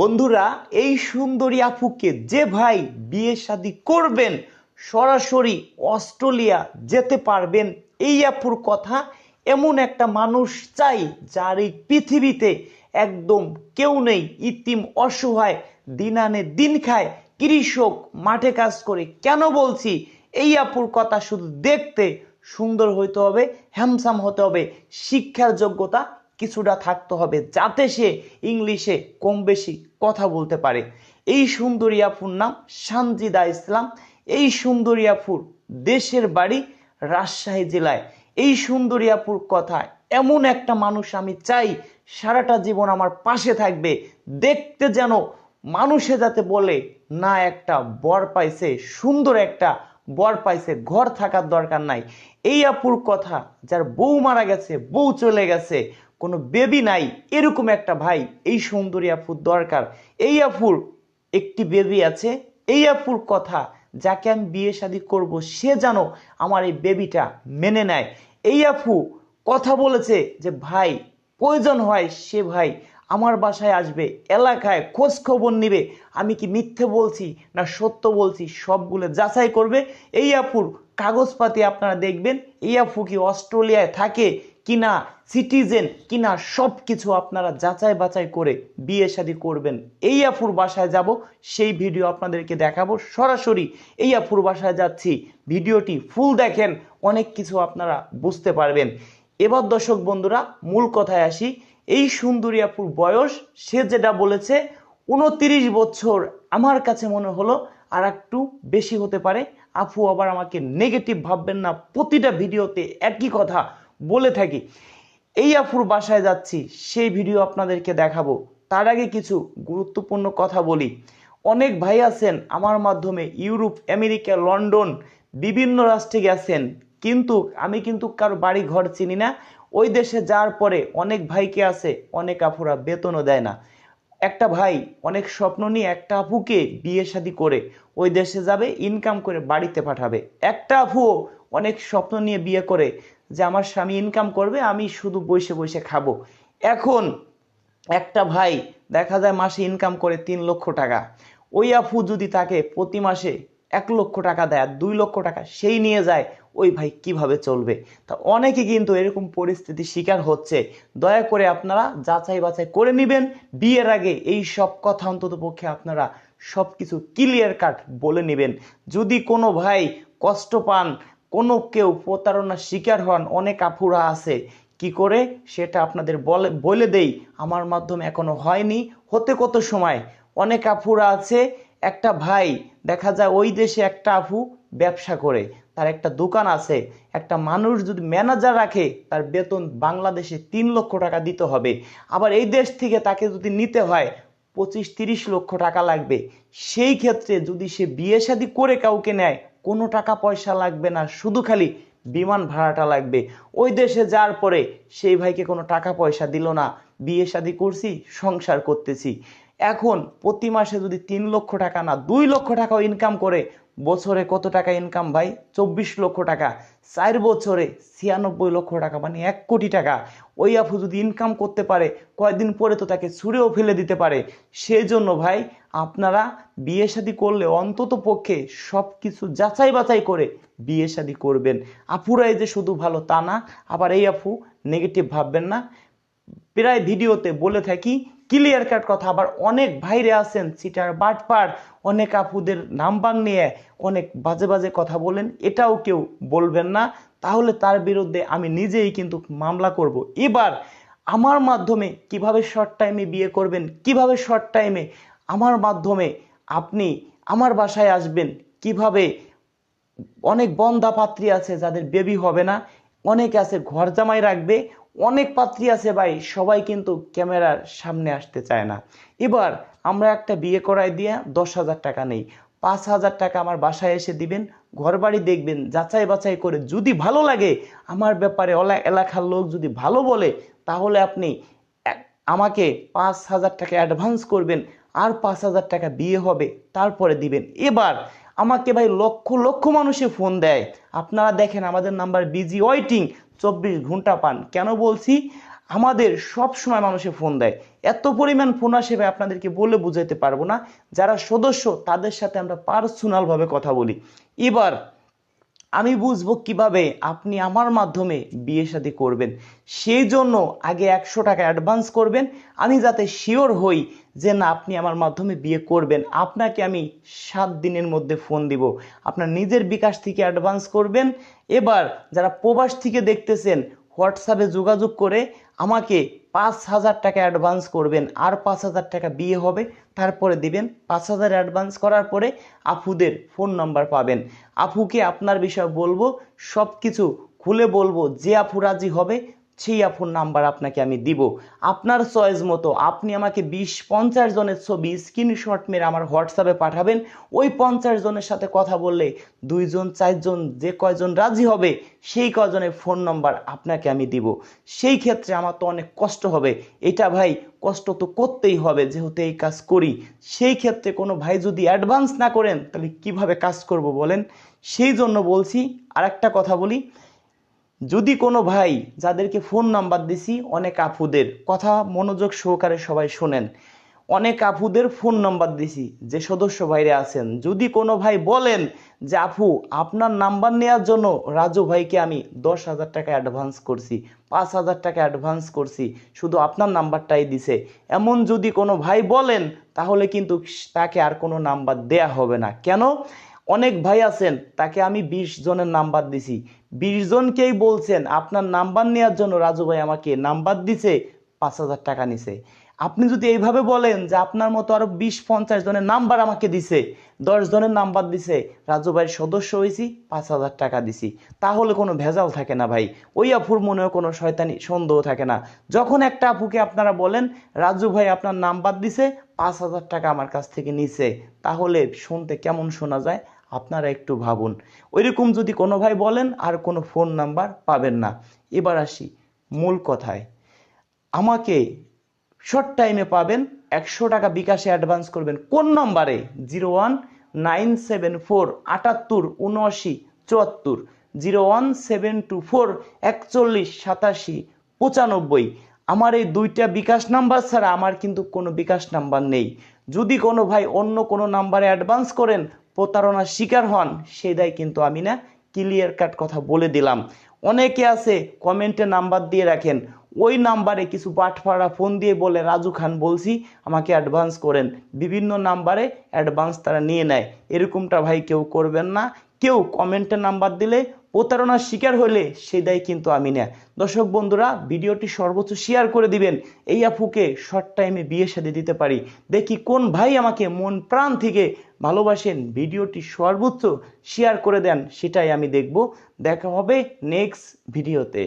বন্ধুরা, এই সুন্দরী আপুকে যে ভাই বিয়ে শাদি করবেন, সরাসরি অস্ট্রেলিয়া যেতে পারবেন, এই আপুর কথা এমন একটা মানুষ চাই যার এই পৃথিবীতে একদম কেউ নেই, ইতিম অসহায় দিন আনে দিন খায়, কৃষক, মাঠে কাজ করে। কেন বলছি? এই আপুর কথা শুধু দেখতে সুন্দর হইতে হবে হ্যামসাম হতে হবে, শিক্ষার যোগ্যতা কিছুটা থাকতে হবে যাতে সে ইংলিশে কম বেশি কথা বলতে পারে। এই সুন্দরী আপুর নাম সানজিদা ইসলাম। এই সুন্দরী আপুর দেশের বাড়ি রাজশাহী জেলায়। এই সুন্দরী আপুর কথা এমন একটা মানুষ আমি চাই, সারাটা জীবন আমার পাশে থাকবে। দেখতে যেন মানুষে যাতে বলে, না একটা বর পাইছে, সুন্দর একটা বর পাইছে, ঘর থাকার দরকার নাই। এই আপুর কথা, যার বউ মারা গেছে, বউ চলে গেছে কোনো বেবি নাই। এরকম একটা ভাই, এই সুন্দরী আফুর দরকার। এই আফুর একটি বেবি আছে, এই আপুর কথা, যাকে আমি বিয়ে শাদী করব, সে যেন আমার এই বেবিটা মেনে নেয়। এই আফু কথা বলেছে যে, ভাই, প্রয়োজন হয় সে ভাই আমার বাসায় আসবে, এলাকায় খোঁজ খবর নিবে। আমি কি মিথ্যে বলছি না সত্য বলছি? সবগুলো যাচাই করবে। এই আপুর কাগজপাতি আপনারা দেখবেন। এই আপু কি অস্ট্রেলিয়ায় থাকে কিনা সিটিজেন কিনা সব কিছু আপনারা যাচাই বাছাই করে বিয়ে শাদী করবেন। এই আফুর বাসায় যাব, সেই ভিডিও আপনাদেরকে দেখাবো। সরাসরি এই আফুর বাসায় যাচ্ছি, ভিডিওটি ফুল দেখেন, অনেক কিছু আপনারা বুঝতে পারবেন। এবার দর্শক বন্ধুরা, মূল কথায় আসি, এই সুন্দরী আপুর বয়স, সে যেটা বলেছে, উনতিরিশ বছর। আমার কাছে মনে হলো আর একটু বেশি হতে পারে। আপু আবার আমাকে নেগেটিভ ভাববেন না, প্রতিটা ভিডিওতে একই কথা। বলে থাকি, এই আফুর বাসায় যাচ্ছি, সেই ভিডিও আপনাদেরকে দেখাবো। তার আগে কিছু গুরুত্বপূর্ণ কথা বলি। অনেক ভাই আছেন আমার মাধ্যমে, ইউরোপ, আমেরিকা, লন্ডন, বিভিন্ন রাষ্ট্রে গেছেন। কিন্তু আমি কিন্তু কারও বাড়ি ঘর চিনি না। ওই দেশে যাওয়ার পরে অনেক ভাইকে আছে, অনেক আফুরা বেতনও দেয় না। একটা ভাই অনেক স্বপ্ন নিয়ে একটা আপুকে বিয়ে শাদি করে, ওই দেশে যাবে ইনকাম করে বাড়িতে পাঠাবে। একটা আপুও অনেক স্বপ্ন নিয়ে বিয়ে করে যে আমার স্বামী ইনকাম করবে, আমি শুধু বসে বসে খাব। এখন একটা ভাই, দেখা যায় মাসে ইনকাম করে তিন লক্ষ টাকা। ওই আফু যদি তাকে প্রতি মাসে এক লক্ষ টাকা দেয় দুই লক্ষ টাকা, সেই নিয়ে যায়, ওই ভাই কীভাবে চলবে? তা অনেকে কিন্তু এরকম পরিস্থিতির শিকার হচ্ছে। দয়া করে আপনারা যাচাই বাছাই করে নেবেন। বিয়ের আগে এই সব কথা অন্তত পক্ষে আপনারা সব কিছু ক্লিয়ার কাট বলে নেবেন। যদি কোনো ভাই কষ্ট পান কোনো কেউ প্রতারণার শিকার হন অনেক আফুরা আছে। কি করে? সেটা আপনাদের বলে বলে দেই। আমার মাধ্যমে এখনও হয়নি। হতে কত সময়? অনেক আফুরা আছে। একটা ভাই, দেখা যায় ওই দেশে একটা আপু ব্যবসা করে। তার একটা দোকান আছে। একটা মানুষ যদি ম্যানেজার রাখে, তার বেতন বাংলাদেশে তিন লক্ষ টাকা দিতে হবে। আবার এই দেশ থেকে তাকে যদি নিতে হয়, পঁচিশ তিরিশ লক্ষ টাকা লাগবে। সেই ক্ষেত্রে যদি সে বিয়ে শাদী করে কাউকে নেয় কোনো টাকা পয়সা লাগবে না, শুধু খালি বিমান ভাড়াটা লাগবে। ওই দেশে যাওয়ার পরে সেই ভাইকে কোনো টাকা পয়সা দিল না, বিয়ে শাদি করছি, সংসার করতেছি। এখন প্রতি মাসে যদি তিন লক্ষ টাকা না, দুই লক্ষ টাকাও ইনকাম করে বছরে কত টাকা ইনকাম ভাই? চব্বিশ লক্ষ টাকা। চার বছরে ছিয়ানব্বই লক্ষ টাকা মানে এক কোটি টাকা। ওই আপু যদি ইনকাম করতে পারে, কয়েকদিন পরে তো তাকে ছুঁড়েও ফেলে দিতে পারে। সেজন্য ভাই, আপনারা বিয়ে শাদী করলে অন্তত পক্ষে সব কিছু যাচাই বাছাই করে বিয়ে শাদী করবেন। আপুরাই যে শুধু ভালো তা না, আবার এই আপু নেগেটিভ ভাববেন না। প্রায় ভিডিওতে বলে থাকি ক্লিয়ার কাট কথা, আবার অনেক ভাইরে আছেন, সিটার বাটপার, অনেক আপুদের নাম্বার নিয়ে অনেক বাজে বাজে কথা বলেন, এটাও কেউ বলবেন না। তাহলে তার বিরুদ্ধে আমি নিজেই কিন্তু মামলা করব। এবার আমার মাধ্যমে কীভাবে শর্ট টাইমে বিয়ে করবেন, কীভাবে শর্ট টাইমে আমার মাধ্যমে আপনি আমার বাসায় আসবেন, কীভাবে অনেক বন্ধা পাত্রী আছে যাদের বেবি হবে না, অনেক আছে ঘর জামাই রাখবে অনেক পাত্রী আছে ভাই, সবাই কিন্তু ক্যামেরার সামনে আসতে চায় না। এবার আমরা একটা বিয়ে করাই দিয়ে দশ হাজার টাকা নেই। পাঁচ হাজার টাকা আমার বাসায় এসে দিবেন ঘর বাড়ি দেখবেন, যাচাই বাছাই করে যদি ভালো লাগে, আমার ব্যাপারে এলাকার লোক যদি ভালো বলে, তাহলে আপনি আমাকে পাঁচ হাজার টাকা অ্যাডভান্স করবেন আর পাঁচ হাজার টাকা বিয়ে হবে, তারপরে দিবেন। এবার আমাকে ভাই লক্ষ লক্ষ মানুষে ফোন দেয়। আপনারা দেখেন আমাদের নাম্বার বিজি ওয়েটিং চব্বিশ ঘণ্টা পান। কেন বলছি? আমাদের সব সময় মানুষে ফোন দেয়। এত পরিমাণ ফোন আসে ভাই, আপনাদেরকে বলে বুঝাইতে পারব না। যারা সদস্য, তাদের সাথে আমরা পার্সোনালভাবে কথা বলি। এবার আমি বুঝব কীভাবে আপনি আমার মাধ্যমে বিয়ে শাদী করবেন। সেই জন্য আগে একশো টাকা অ্যাডভান্স করবেন। আমি যাতে শিওর হই যে না, আপনি আমার মাধ্যমে বিয়ে করবেন। আপনাকে আমি সাত দিনের মধ্যে ফোন দিব। আপনার নিজের বিকাশ থেকে অ্যাডভান্স করবেন। এবার যারা প্রবাস থেকে দেখতেছেন হোয়াটসঅ্যাপে যোগাযোগ করে আমাকে পাঁচ হাজার টাকা অ্যাডভান্স করবেন আর পাঁচ হাজার টাকা বিয়ে হবে, তারপরে দিবেন পাঁচ হাজার অ্যাডভান্স করার পরে আফুদের ফোন নাম্বার পাবেন। আফুকে আপনার বিষয়ে বলব সব কিছু খুলে বলব, যে আফু রাজি হবে আপুর নাম্বার আপনাকে আমি দিব। আপনার চয়েস মতো আপনি আমাকে বিশ, পঞ্চাশ জনের ছবি স্ক্রিনশট মেরে আমার হোয়াটসঅ্যাপে পাঠাবেন। ওই পঞ্চাশ জনের সাথে কথা বললে দুইজন, চারজন, যে কয়জন রাজি হবে, সেই কয়জনের ফোন নাম্বার আপনাকে আমি দিব। সেই ক্ষেত্রে আমার তো অনেক কষ্ট হবে। এটা ভাই কষ্ট তো করতেই হবে যেহেতু এই কাজ করি। সেই ক্ষেত্রে কোনো ভাই যদি অ্যাডভান্স না করেন, তাহলে কীভাবে কাজ করব বলেন? সেই জন্য বলছি, আরেকটা কথা বলি। যদি কোনো ভাই যাদেরকে ফোন নাম্বার দিছি, অনেক আপুদের কথা মনোযোগ সহকারে সবাই শোনেন। অনেক আপুদের ফোন নাম্বার দিছি, যে সদস্য ভাইরে আছেন। যদি কোনো ভাই বলেন যে, আপু, আপনার নাম্বার নেওয়ার জন্য রাজু ভাইকে আমি দশ হাজার টাকা অ্যাডভান্স করছি, পাঁচ হাজার টাকা অ্যাডভান্স করছি, শুধু আপনার নাম্বারটাই দিছে। এমন যদি কোনো ভাই বলেন, তাহলে কিন্তু তাকে আর কোনো নাম্বার দেয়া হবে না। কেন? অনেক ভাই আছেন, তাকে আমি বিশ জনের নাম্বার দিছি। বিশ জনকেই বলছেন, আপনার নাম্বার নেওয়ার জন্য রাজু ভাই আমাকে নাম্বার দিছে, পাঁচ হাজার টাকা নিছে। আপনি যদি এইভাবে বলেন যে আপনার মতো আরও বিশ, পঞ্চাশ জনের নাম্বার আমাকে দিছে, দশ জনের নাম্বার দিছে, রাজু ভাইয়ের সদস্য হয়েছি, পাঁচ হাজার টাকা দিছি, তাহলে কোনো ভেজাল থাকে না ভাই। ওই আপুর মনেও কোনো শয়তানি সন্দেহ থাকে না। যখন একটা আপুকে আপনারা বলেন, রাজু ভাই আপনার নাম্বার দিছে, পাঁচ হাজার টাকা আমার কাছ থেকে নিছে, তাহলে শুনতে কেমন শোনা যায়? আপনারা একটু ভাবুন। ওইরকম যদি কোনো ভাই বলেন, আর কোনো ফোন নাম্বার পাবেন না। এবার আসি মূল কথায়। আমাকে শর্ট টাইমে পাবেন, একশো টাকা বিকাশে অ্যাডভান্স করবেন। কোন নম্বরে? Zero one nine seven four আটাত্তর উনআশি চুয়াত্তর। Zero one seven two four একচল্লিশ সাতাশি পঁচানব্বই। আমার এই দুইটা বিকাশ নাম্বার ছাড়া আমার কিন্তু কোনো বিকাশ নাম্বার নেই। যদি কোনো ভাই অন্য কোনো নাম্বারে অ্যাডভান্স করেন প্রতারণার শিকার হন দায় কিন্তু আমি না। ক্লিয়ার কাট কথা বলে দিলাম। অনেকে আছে কমেন্টে নাম্বার দিয়ে রাখেন। ওই নাম্বারে কিছু বাটফাড়া ফোন দিয়ে বলে, রাজু খান বলছি, আমাকে অ্যাডভান্স করেন। বিভিন্ন নাম্বারে অ্যাডভান্স তারা নিয়ে নেয়। এরকমটা ভাই কেউ করবেন না। কেউ কমেন্টে নাম্বার দিলে প্রতারণার শিকার হলে দায় কিন্তু আমি না। দর্শক বন্ধুরা, ভিডিওটি সর্বোচ্চ শেয়ার করে দিবেন। এই আপুকে শর্ট টাইমে বিয়ে সাথে দিতে পারি। দেখি কোন ভাই আমাকে মন প্রাণ থেকে ভালোবাসেন ভিডিওটি সর্বোচ্চ শেয়ার করে দেন সেটাই আমি দেখব। দেখা হবে নেক্সট ভিডিওতে